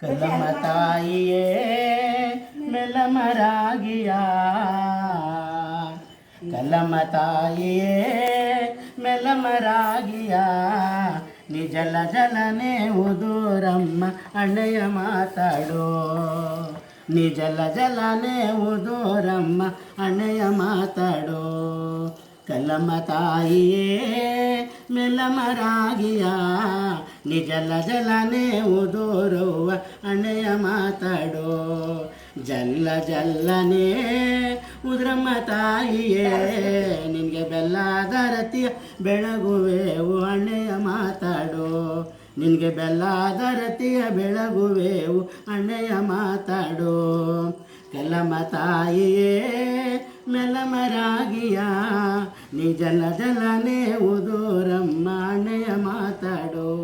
ಕಲ್ಲಮ್ಮ ತಾಯಿಯೇ ಮೆಲಮರಾಗಿಯ ಕಲಮ ತಾಯಿಯೇ ಮೆಲಮರಾಗಿಯ ನಿಜಲ ಜಲನೆ ಉದೂರಮ್ಮ ಅಣ್ಣಯ್ಯ ಮಾತಾಡೋ. ನಿಜಲ ಜಲನೆ ಉದೂರಮ್ಮ ಅಣ್ಣಯ್ಯ ಮಾತಾಡೋ. ಕಲಮ ತಾಯಿಯೇ ಮೆಲ್ಲಮರಾಗಿಯ ನಿಜಲ ಜಲನೆ ಉದೋರವ್ವ ಅಣೆಯ ಮಾತಾಡೋ. ಜಲ್ಲ ಜಲ್ಲನೇ ಉದ್ರಮ್ಮ ತಾಯಿಯೇ ನಿನಗೆ ಬೆಲ್ಲಾದರತಿಯ ಬೆಳಗುವೆವು ಅಣೆಯ ಮಾತಾಡೋ. ನಿನಗೆ ಬೆಲ್ಲಾದರತಿಯ ಬೆಳಗುವೆವು ಅಣೆಯ ಮಾತಾಡೋ. ಕೆಲಮ ತಾಯಿಯೇ ಮೆಲಮರಾಗಿಯ ನಿಜಲ ಜಲನೆ ಅಣೆ